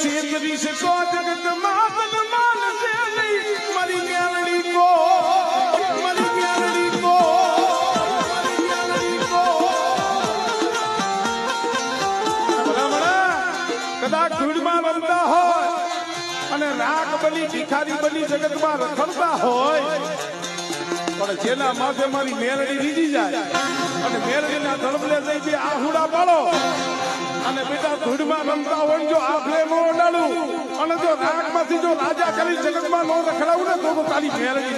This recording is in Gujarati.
ઈશ્વરી છે તો ભલામણા, કદાચ ધૂળમાં રમતા હોય અને રાગ બની ભિખારી બની જગતમાં રખડતા હોય પણ જેના માથે મારી મેલડી રીજી જાય અને મેલડીના ધડબલે જઈ જે આહુડા પાડો અને બેટા ધૂળમાં રમતા હોય જો આ નો ઓડાડું અને જો રાગમાંથી જો રાજા કરી જગતમાં નો રખડાવું ને તો તારી જાય